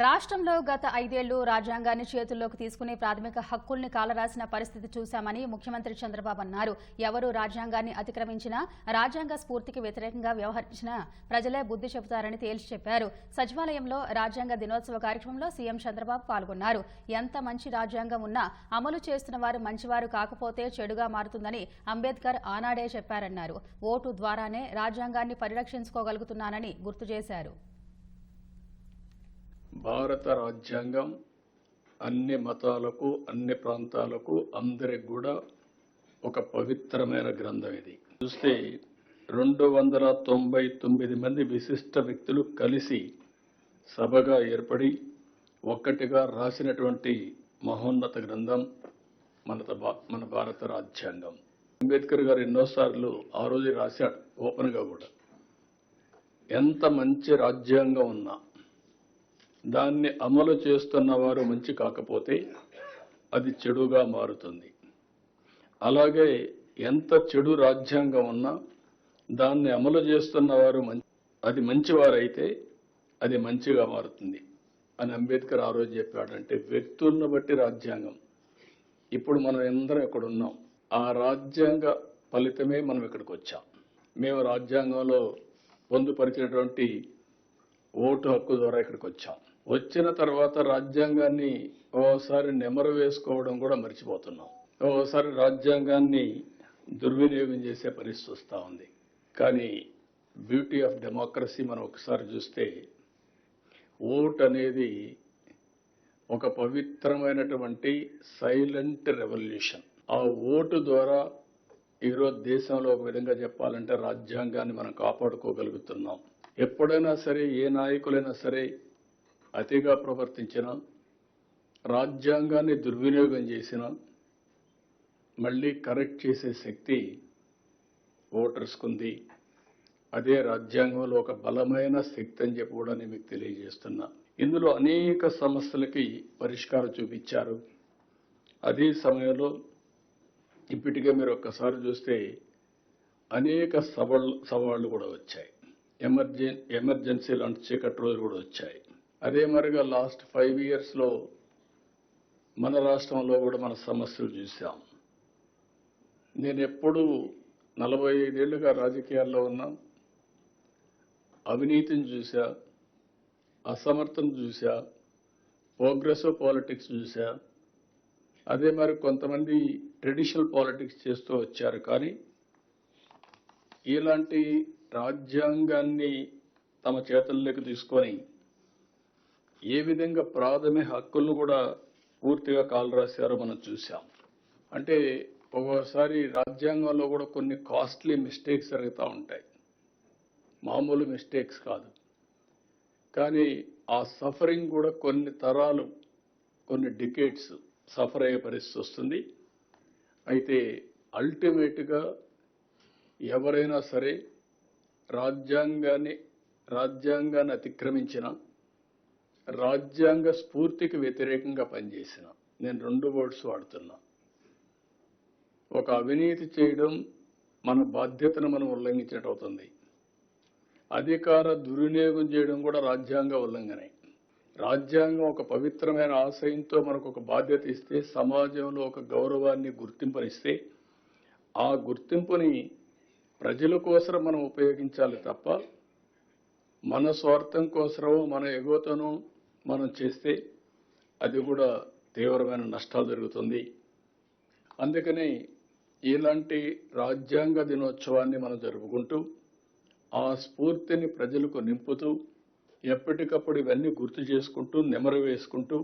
రాష్ట్రంలో గత ఐదేళ్ళు రాజ్యాంగాన్ని చేతుల్లోకి తీసుకుని ప్రాథమిక హక్కుల్ని కాలరాసిన పరిస్థితి చూశామని ముఖ్యమంత్రి చంద్రబాబు అన్నారు. ఎవరు రాజ్యాంగాన్ని అతిక్రమించినా రాజ్యాంగ స్ఫూర్తికి వ్యతిరేకంగా వ్యవహరించినా ప్రజలే బుద్ధి చెబుతారని తేల్చి చెప్పారు. సచివాలయంలో రాజ్యాంగ దినోత్సవ కార్యక్రమంలో సీఎం చంద్రబాబు పాల్గొన్నారు. ఎంత మంచి రాజ్యాంగం ఉన్నా అమలు చేస్తున్న వారు మంచివారు కాకపోతే చెడుగా మారుతుందని అంబేద్కర్ ఆనాడే చెప్పారన్నారు. ఓటు ద్వారానే రాజ్యాంగాన్ని పరిరక్షించుకోగలుగుతున్నానని గుర్తు చేశారు. భారత రాజ్యాంగం అన్ని మతాలకు అన్ని ప్రాంతాలకు అందరికి కూడా ఒక పవిత్రమైన గ్రంథం ఇది. చూస్తే రెండు వందల తొంభై తొమ్మిది మంది విశిష్ట వ్యక్తులు కలిసి సభగా ఏర్పడి ఒక్కటిగా రాసినటువంటి మహోన్నత గ్రంథం మన భా- మన భారత రాజ్యాంగం. అంబేద్కర్ గారు ఎన్నోసార్లు ఆ రోజు రాశాడు ఓపెన్గా కూడా. ఎంత మంచి రాజ్యాంగం ఉన్నా దాన్ని అమలు చేస్తున్న వారు మంచి కాకపోతే అది చెడుగా మారుతుంది. అలాగే ఎంత చెడు రాజ్యాంగం ఉన్నా దాన్ని అమలు చేస్తున్న వారు మం- అది మంచివారైతే అది మంచిగా మారుతుంది. అని అంబేద్కర్ ఆ రోజు చెప్పాడంటే వ్యక్తులను బట్టి రాజ్యాంగం. ఇప్పుడు మనం అందరం ఇక్కడ ఉన్నాం. ఆ రాజ్యాంగ ఫలితమే మనం ఇక్కడికి వచ్చాం. మేము రాజ్యాంగంలో పొందుపరిచినటువంటి ఓటు హక్కు ద్వారా ఇక్కడికి వచ్చాం. వచ్చిన తర్వాత రాజ్యాంగాన్ని ఓసారి నెమరు వేసుకోవడం కూడా మర్చిపోతున్నాం. ఓసారి రాజ్యాంగాన్ని దుర్వినియోగం చేసే పరిస్థితి వస్తూ ఉంది. కానీ బ్యూటీ ఆఫ్ డెమోక్రసీ మనం ఒకసారి చూస్తే ఓట్ అనేది ఒక పవిత్రమైనటువంటి సైలెంట్ రెవల్యూషన్. ఆ ఓటు ద్వారా ఈరోజు దేశంలో ఒక విధంగా చెప్పాలంటే రాజ్యాంగాన్ని మనం కాపాడుకోగలుగుతున్నాం. ఎప్పుడైనా సరే ఏ నాయకులైనా సరే అతిగా ప్రవర్తించిన రాజ్యాంగాన్ని దుర్వినియోగం చేసిన మళ్ళీ కరెక్ట్ చేసే శక్తి ఓటర్స్కుంది అదే రాజ్యాంగంలో ఒక బలమైన శక్తి అని చెప్పి కూడా నేను మీకు తెలియజేస్తున్నా. ఇందులో అనేక సమస్యలకి పరిష్కారం చూపించారు. అదే సమయంలో ఇప్పటికే మీరు ఒక్కసారి చూస్తే అనేక సవాళ్ళు సవాళ్ళు కూడా వచ్చాయి. ఎమర్జెన్ ఎమర్జెన్సీ లాంటి చీకటి రోజులు కూడా వచ్చాయి. అదే మరిగా లాస్ట్ ఫైవ్ ఇయర్స్లో మన రాష్ట్రంలో కూడా మన సమస్యలు చూసాం నేను ఎప్పుడు నలభై ఐదేళ్ళుగా రాజకీయాల్లో ఉన్నా. అవినీతిని చూసా అసమర్థం చూసా ప్రోగ్రెసివ్ పాలిటిక్స్ చూసా అదే మరి కొంతమంది ట్రెడిషనల్ పాలిటిక్స్ చేస్తూ వచ్చారు. కానీ ఇలాంటి రాజ్యాంగాన్ని తమ చేతుల్లోకి తీసుకొని ఏ విధంగా ప్రాథమిక హక్కులను కూడా పూర్తిగా కాలు రాశారో మనం చూసాం అంటే ఒక్కోసారి రాజ్యాంగంలో కూడా కొన్ని కాస్ట్లీ మిస్టేక్స్ జరుగుతూ ఉంటాయి. మామూలు మిస్టేక్స్ కాదు. కానీ ఆ సఫరింగ్ కూడా కొన్ని తరాలు కొన్ని డికేట్స్ సఫర్ అయ్యే పరిస్థితి వస్తుంది. అయితే అల్టిమేట్గా ఎవరైనా సరే రాజ్యాంగాన్ని రాజ్యాంగాన్ని అతిక్రమించిన రాజ్యాంగ స్ఫూర్తికి వ్యతిరేకంగా పనిచేసిన నేను రెండు వర్డ్స్ వాడుతున్నా. ఒక అవినీతి చేయడం మన బాధ్యతను మనం ఉల్లంఘించినట్టు అవుతుంది. అధికార దుర్వినియోగం చేయడం కూడా రాజ్యాంగ ఉల్లంఘనే. రాజ్యాంగం ఒక పవిత్రమైన ఆశయంతో మనకు ఒక బాధ్యత ఇస్తే సమాజంలో ఒక గౌరవాన్ని గుర్తింపునిస్తే ఆ గుర్తింపుని ప్రజల కోసం మనం ఉపయోగించాలి తప్ప మన స్వార్థం కోసమో మన ఎగువతను మనం చేస్తే అది కూడా తీవ్రమైన నష్టాలు జరుగుతుంది. అందుకని ఇలాంటి రాజ్యాంగ దినోత్సవాన్ని మనం జరుపుకుంటూ ఆ స్ఫూర్తిని ప్రజలకు నింపుతూ ఎప్పటికప్పుడు ఇవన్నీ గుర్తు చేసుకుంటూ నెమరు వేసుకుంటూ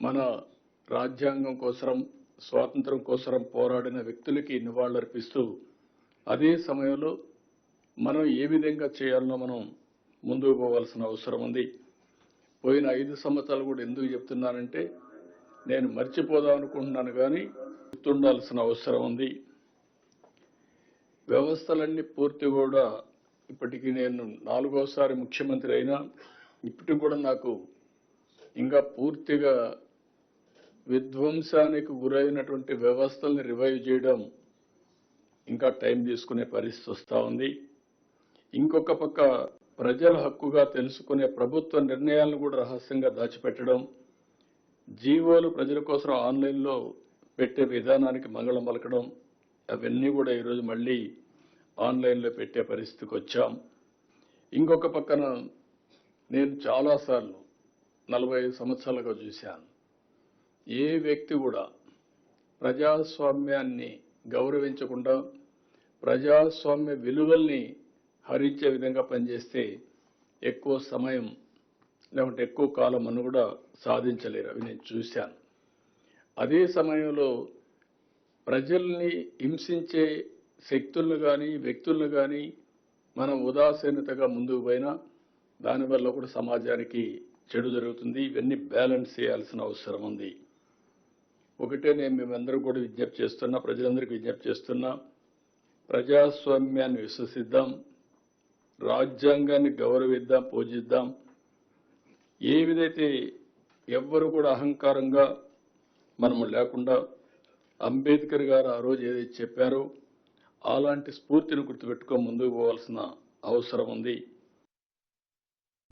మన రాజ్యాంగం కోసరం స్వాతంత్రం కోసరం పోరాడిన వ్యక్తులకి నివాళులర్పిస్తూ అదే సమయంలో మనం ఏ విధంగా చేయాలనో మనం ముందుకు పోవాల్సిన అవసరం ఉంది. పోయిన ఐదు సంవత్సరాలు కూడా ఎందుకు చెప్తున్నానంటే నేను మర్చిపోదాం అనుకుంటున్నాను కానీ గుర్తుండాల్సిన అవసరం ఉంది. వ్యవస్థలన్నీ పూర్తి కూడా ఇప్పటికీ నేను నాలుగోసారి ముఖ్యమంత్రి అయినా ఇప్పటికి కూడా నాకు ఇంకా పూర్తిగా విధ్వంసానికి గురైనటువంటి వ్యవస్థల్ని రివైవ్ చేయడం ఇంకా టైం తీసుకునే పరిస్థితి వస్తూ ఉంది. ఇంకొక పక్క ప్రజల హక్కుగా తెలుసుకునే ప్రభుత్వ నిర్ణయాలను కూడా రహస్యంగా దాచిపెట్టడం జీవోలు ప్రజల కోసం ఆన్లైన్లో పెట్టే విధానానికి మంగళం పలకడం అవన్నీ కూడా ఈరోజు మళ్ళీ ఆన్లైన్లో పెట్టే పరిస్థితికి వచ్చాం. ఇంకొక పక్కన నేను చాలాసార్లు నలభై ఐదు సంవత్సరాలుగా చూశాను. ఏ వ్యక్తి కూడా ప్రజాస్వామ్యాన్ని గౌరవించకుండా ప్రజాస్వామ్య విలువల్ని హరించే విధంగా పనిచేస్తే ఎక్కువ సమయం లేకుంటే ఎక్కువ కాలం అని కూడా సాధించలేరు. అవి నేను చూశాను. అదే సమయంలో ప్రజల్ని హింసించే శక్తులను కానీ వ్యక్తులను కానీ మనం ఉదాసీనతగా ముందుకు పోయినా దానివల్ల కూడా సమాజానికి చెడు జరుగుతుంది. ఇవన్నీ బ్యాలెన్స్ చేయాల్సిన అవసరం ఉంది. ఒకటే నేను మేమందరూ కూడా విజ్ఞప్తి చేస్తున్నా ప్రజలందరికీ విజ్ఞప్తి చేస్తున్నా ప్రజాస్వామ్యాన్ని విశ్వసిద్దాం. రాజ్యాంగాన్ని గౌరవిద్దాం పూజిద్దాం. ఏ విధైతే ఎవ్వరు కూడా అహంకారంగా మనము లేకుండా అంబేద్కర్ గారు ఆ రోజు ఏదైతే చెప్పారో అలాంటి స్ఫూర్తిని గుర్తుపెట్టుకొని ముందుకు పోవాల్సిన అవసరం ఉంది.